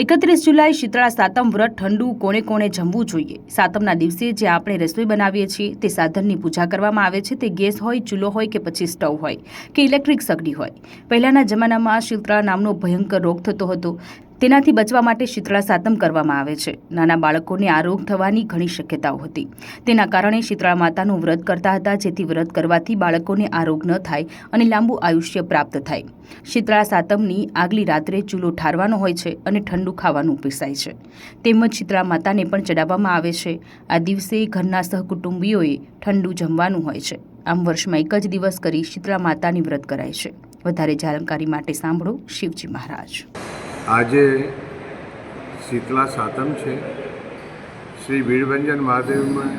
એકત્રીસ જુલાઈ શીતળા સાતમ વ્રત ઠંડુ, કોણે કોણે જમવું જોઈએ. સાતમના દિવસે જે આપણે રસોઈ બનાવીએ છીએ, તે સાધનની પૂજા કરવામાં આવે છે. તે ગેસ હોય, ચૂલો હોય કે પછી સ્ટવ હોય, કે ઇલેક્ટ્રિક સગડી હોય. પહેલાંના જમાનામાં શીતળા નામનો ભયંકર રોગ થતો હતો. તેનાથી બચવા માટે શીતળા સાતમ કરવામાં આવે છે. નાના બાળકોને આ રોગ થવાની ઘણી શક્યતાઓ હતી. તેના કારણે શીતળા માતાનું વ્રત કરતા હતા, જેથી વ્રત કરવાથી બાળકોને આ રોગ ન થાય અને લાંબુ આયુષ્ય પ્રાપ્ત થાય. શીતળા સાતમની આગલી રાત્રે ચૂલો ઠારવાનો હોય છે અને ઠંડુ ખાવાનું પીસાય છે. તેમજ શીતળા માતાને પણ ચડાવવામાં આવે છે. આ દિવસે ઘરના સહકુટુંબીઓએ ઠંડુ જમવાનું હોય છે. આમ વર્ષમાં એક જ દિવસ કરી શીતળા માતાની વ્રત કરાય છે. વધારે જાણકારી માટે સાંભળો શિવજી મહારાજ. આજે શીતલા સાતમ છે. શ્રી વીરભંજન મહાદેવમાં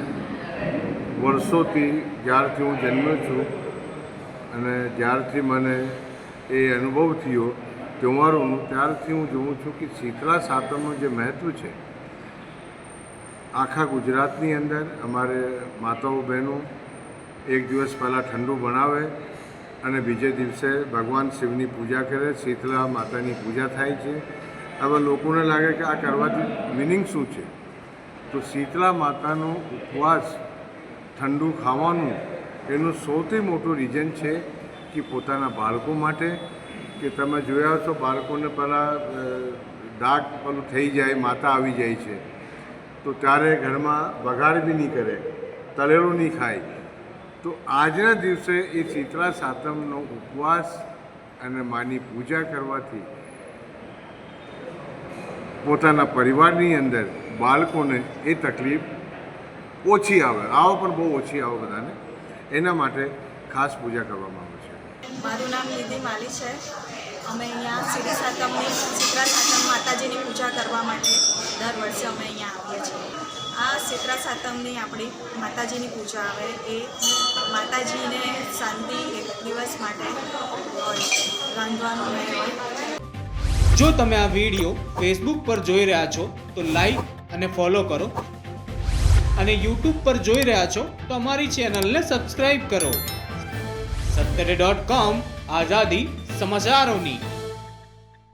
વર્ષોથી જ્યારથી હું જન્મ્યો છું અને જ્યારથી મને એ અનુભવ થયો તહેવારોનું ત્યારથી હું જોઉં છું કે શીતલા સાતમનું જે મહત્ત્વ છે, આખા ગુજરાતની અંદર અમારે માતાઓ બહેનો એક દિવસ પહેલાં ઠંડુ બનાવે અને બીજે દિવસે ભગવાન શિવની પૂજા કરે, શીતલા માતાની પૂજા થાય છે. હવે લોકોને લાગે કે આ કરવાથી મિનિંગ શું છે? તો શીતલા માતાનો ઉપવાસ ઠંડુ ખાવાનું એનું સૌથી મોટું રીઝન છે કે પોતાના બાળકો માટે, કે તમે જોયા છો બાળકોને પહેલાં ડાઘ પેલું થઈ જાય, માતા આવી જાય છે. તો ત્યારે ઘરમાં વઘાર બી નહીં કરે, તળેલું નહીં ખાય. તો આજના દિવસે એ શીતળા સાતમનો ઉપવાસ અને માની પૂજા કરવાથી પોતાના પરિવારની અંદર બાળકોને એ તકલીફ ઓછી આવે, આવો પણ બહુ ઓછી આવે બધાને. એના માટે ખાસ પૂજા કરવામાં આવે છે. મારું નામ નિધિ માલી છે. અમે અહીંયા શ્રી સાતમની, શીતળા સાતમ માતાજીની પૂજા કરવા માટે દર વર્ષે અમે અહીંયા આવીએ છીએ. આ શીતળા સાતમની આપણી માતાજીની પૂજા આવે એ માતાજીને શાંતિ એક દિવસ માટે રાંધવાનું નહીં જો તમે આ વીડિયો ફેસબુક પર જોઈ રહ્યા છો, તો લાઈક અને ફોલો કરો. અને યુટ્યુબ પર જોઈ રહ્યા છો, તો અમારી ચેનલને સબસ્ક્રાઈબ કરો. સત્તરે ડોટ કોમ આઝાદી સમાચારોની.